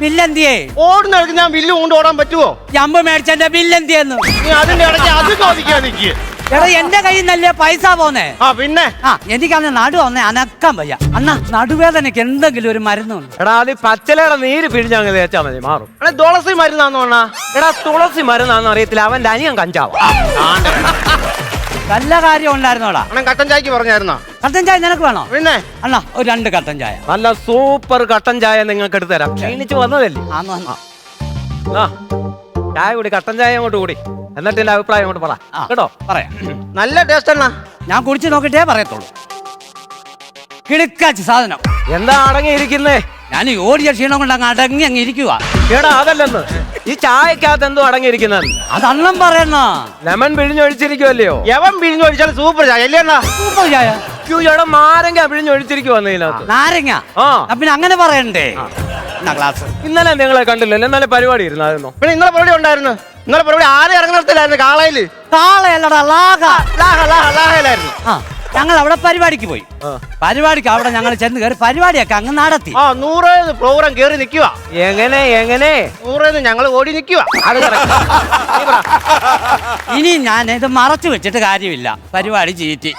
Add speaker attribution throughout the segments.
Speaker 1: ബില്ലെന്തിയേ
Speaker 2: ഓടുന്ന ഇടയ്ക്ക് ഞാൻ വില്ല് കൊണ്ട് ഓടാൻ പറ്റുമോ
Speaker 1: ജമ്പ് മേടിച്ചെന്റെ ബില്ലെന്തിയെന്ന്
Speaker 2: നീ അതിന്റെ ഇടയ്ക്ക് അത് ചോദിക്കാൻ
Speaker 1: എടാ എന്റെ കയ്യിൽ നിന്നല്ലേ പൈസ പോന്നേ?
Speaker 2: ആ പിന്നെ?
Speaker 1: ആ എനിക്കന്ന് നടു വന്നേ അനക്കാൻ വയ്യ. അന്നാ നടുവേദനക്ക് എന്തെങ്കിലും ഒരു മരുന്നുണ്ട്.
Speaker 3: എടാ അത് പച്ചലയുടെ നീര് പിഴിഞ്ഞങ്ങ് തേച്ചാ മതി മാറും.
Speaker 2: എടാ തുളസി മരുന്നാന്ന് പറഞ്ഞാ
Speaker 3: എടാ തുളസി മരുന്നാന്ന് അറിയത്തില്ല അവന്റെ അനിയൻ കഞ്ചാവ.
Speaker 1: നല്ല കാര്യം ഉണ്ടായിരുന്നോടാ.
Speaker 2: അണ്ണൻ കട്ടൻ ചായക്ക് പറഞ്ഞായിരുന്നോ?
Speaker 1: കട്ടൻ ചായ നിനക്ക് വേണോ?
Speaker 2: പിന്നെ?
Speaker 1: അണ്ണാ ഒരു രണ്ട് കട്ടൻ ചായ.
Speaker 3: നല്ല സൂപ്പർ കട്ടൻ ചായ നിങ്ങൾക്ക് എടുത്തു തരാം. ക്ഷീണിച്ച് വന്നതല്ലേ?
Speaker 1: ആന്ന്.
Speaker 3: ആ. ചായ കൂടി കട്ടൻ ചായ അങ്ങോട്ട് കൂടി. എന്നിട്ട് എന്റെ അഭിപ്രായം അങ്ങോട്ട് പറ.
Speaker 1: ആ,
Speaker 3: കേട്ടോ?
Speaker 1: പറയാം.
Speaker 2: നല്ല ടേസ്റ്റ് അണ്ണാ.
Speaker 1: ഞാൻ കുടിച്ചു നോക്കിട്ടേ പറയത്തുള്ളൂ. കിടുക്കാച്ച് സാധനം.
Speaker 3: എന്താ അടങ്ങിയിരിക്കുന്നേ?
Speaker 1: ഞാൻ ഈ ഓടിയ ക്ഷീണം കൊണ്ട് അങ്ങ് അടങ്ങി അങ്ങ് ഇരിക്കുക
Speaker 3: എടാ അതല്ലെന്ന്. ഈ ചായക്കകത്ത് എന്തോ അടങ്ങിയിരിക്കുന്നത്
Speaker 1: അത് അണ്ണം പറയണ
Speaker 3: ലെമൺ പിഴിഞ്ഞൊഴിച്ചിരിക്കുമല്ലയോ
Speaker 2: യവൻ പിഴിഞ്ഞൊഴിച്ചാൽ സൂപ്പർ ചായ അല്ലേ അണ്ണാ?
Speaker 1: സൂപ്പർ ചായ.
Speaker 3: അയ്യോ, നാരങ്ങ മാരങ്ക പിഴിഞ്ഞൊഴിച്ചിരിക്കുവന്ന് ഇതിനകത്ത്.
Speaker 1: നാരങ്ങ?
Speaker 3: ആ.
Speaker 1: ആ, പിന്നെ അങ്ങനെ പറയണ്ടേ? എന്നാ ക്ലാസ്
Speaker 3: ഇന്നലെ നിങ്ങളെ കണ്ടില്ലല്ലോ ഇന്നലെ പരിപാടി ഇരുന്നായിരുന്നു.
Speaker 2: പിന്നെ നിങ്ങളെ പരിപാടി ഉണ്ടായിരുന്നു. നിങ്ങളെ പരിപാടി ആരെ ഇറങ്ങുന്നിടത്തില്ലായിരുന്നു കാളയിൽ.
Speaker 1: കാളയല്ലടാ ലാക
Speaker 2: ലാഹ ലാഹ ലാഹയിലായിരുന്നു.
Speaker 1: ആ ഞങ്ങൾ അവിടെ പരിപാടിക്ക് പോയി.
Speaker 3: ആ.
Speaker 1: പരിപാടിക്ക് അവിടെ ഞങ്ങൾ ചെന്ന് കയറി പരിപാടിയൊക്കെ അങ്ങ് നടത്തി.
Speaker 2: ആ നൂറേന്ന് പ്രോഗ്രാം കേറി നിക്കുക
Speaker 3: എങ്ങനെ എങ്ങനെ?
Speaker 2: നൂറേന്ന് ഞങ്ങൾ ഓടി നിക്കുക
Speaker 3: അത് correct. നീ പറ.
Speaker 1: ഇനി ഞാൻ ഇത് മറച്ചു വെച്ചിട്ട് കാര്യമില്ല. പരിപാടി ചീറ്റി.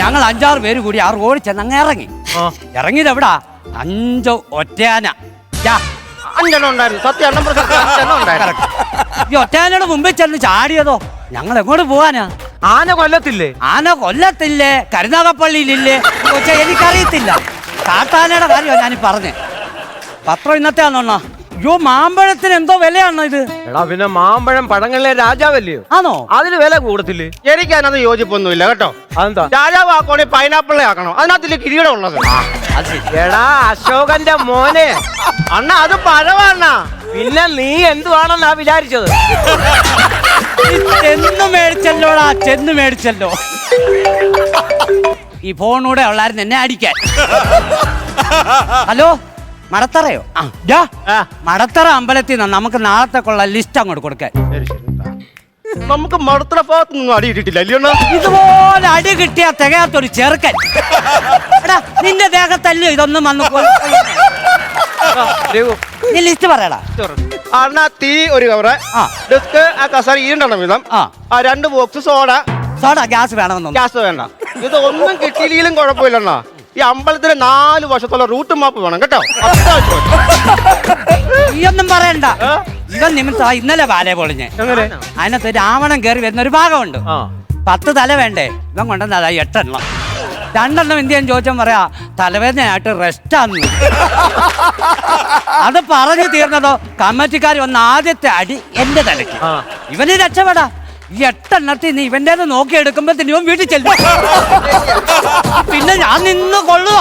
Speaker 1: ഞങ്ങൾ അഞ്ചാറ് പേര് കൂടി ആ റോഡിൽ ചെന്ന് അങ്ങ് ഇറങ്ങി. ഇറങ്ങിയത് എവിടാ? അഞ്ചോ ഒറ്റയാന.
Speaker 2: അഞ്ചെണ്ണം ഉണ്ടായിരുന്നു. സത്യം
Speaker 1: ഈ ഒറ്റയാനയുടെ മുമ്പിൽ ചെന്ന് ചാടിയതോ? ഞങ്ങൾ എങ്ങോട്ട് പോവാനാ?
Speaker 3: ആന കൊല്ലത്തില്ലേ?
Speaker 1: ആന കൊല്ലത്തില്ലേ? കരുനാഗപ്പള്ളിയിലില്ലേ? പക്ഷെ എനിക്കറിയത്തില്ല. കാട്ടാനയുടെ കാര്യമാണ് ഞാൻ പറഞ്ഞേ. പത്രം ഇന്നത്തെ ആണോണ്ണ അയ്യോ മാമ്പഴത്തിന് എന്തോ വിലയാണോ ഇത്?
Speaker 3: എടാ പിന്നെ മാമ്പഴം പഴങ്ങളിലെ രാജാവല്ലയോ
Speaker 1: ആണോ?
Speaker 3: അതിന് വില കൂടത്തില്ലേ
Speaker 2: എനിക്ക് അതിനകത്ത് യോജിപ്പൊന്നുമില്ല കേട്ടോ.
Speaker 3: അതെന്താ?
Speaker 2: രാജാവ് ആക്കണേ പൈനാപ്പിളെ ആക്കണം. അതിനകത്തില്ല കിരീടം ഉള്ളത്?
Speaker 1: അത്
Speaker 3: എടാ അശോകന്റെ മോനെ.
Speaker 2: അണ്ണ അത് പഴവാണ്ണ
Speaker 3: പിന്നെ നീ എന്തുവാണെന്നാ വിചാരിച്ചത്?
Speaker 1: ഈ ചെന്ന് മേടിച്ചല്ലോടാ ചെന്ന് മേടിച്ചല്ലോ. ഈ ഫോണൂടെ ഉള്ളായിരുന്നു എന്നെ അടിക്കാൻ. ഹലോ? മടത്തറയോ? ആ. ഡാ, മടത്തറ അമ്പലത്തിൽ നിന്ന് നമുക്ക് നാളത്തേക്കുള്ള ലിസ്റ്റ് അങ്ങോട്ട് കൊടുക്കാൻ.
Speaker 2: ശരി ശരി നമുക്ക് മടുത്തറ ഭാഗത്തൊന്നും അടി ഇട്ടിട്ടില്ല അല്ലയോ
Speaker 1: ഇതുപോലെ അടി കിട്ടിയ തികയാത്തൊരു ചെറുക്കൻ. എടാ നിന്റെ ദേഹത്തല്ലോ ഇതൊന്നും വന്നു നീ ലിസ്റ്റ് പറയടാ.
Speaker 2: അണ്ണാ തീ ഒരു കവറ്
Speaker 1: ആ.
Speaker 2: ഡിസ്ക് ആ കസാര ഈണ്ടെണ്ണം വിധം
Speaker 1: ആ.
Speaker 2: ആ രണ്ട് ബോക്സ് സോഡ
Speaker 1: സോഡ ഗ്യാസ് വേണമെന്നൊന്നും.
Speaker 2: ഗ്യാസ് വേണ്ട. ഇത് ഒന്നും കിട്ടിയില്ലെങ്കിലും കുഴപ്പമില്ലണ്ണ ഈ അമ്പലത്തിന് നാല് വർഷത്തുള്ള റൂട്ട് മാപ്പ് വേണം കേട്ടോ? ഈ
Speaker 1: നീ ഒന്നും പറയണ്ട ഇവൻ നിമിത്തം ഇന്നലെ വാലേ പൊളിഞ്ഞ്.
Speaker 3: എങ്ങനെ?
Speaker 1: അതിനകത്ത് രാവണൻ കയറി വരുന്ന ഒരു ഭാഗമുണ്ട്.
Speaker 3: ആ.
Speaker 1: പത്ത് തല വേണ്ടേ? ഇവൻ കൊണ്ടുവന്നതാ എട്ടെണ്ണം. രണ്ടെണ്ണം എന്ത് ചെയ്യാൻ ചോദിച്ചാൽ പറയാ തലവേദനയായിട്ട് റെസ്റ്റാന്ന് അത് പറഞ്ഞു തീർന്നതോ കമ്മിറ്റിക്കാർ വന്ന ആദ്യത്തെ അടി എന്റെ തലയ്ക്ക്. ഇവന് രക്ഷപ്പെടാ. എട്ടെണ്ണത്തിൽ നീ ഇവന്റെ നോക്കിയെടുക്കുമ്പോഴത്തേന് ഇവൻ വീട്ടിൽ ചെല്ലും. പിന്നെ ഞാൻ നിന്ന് കൊള്ളുക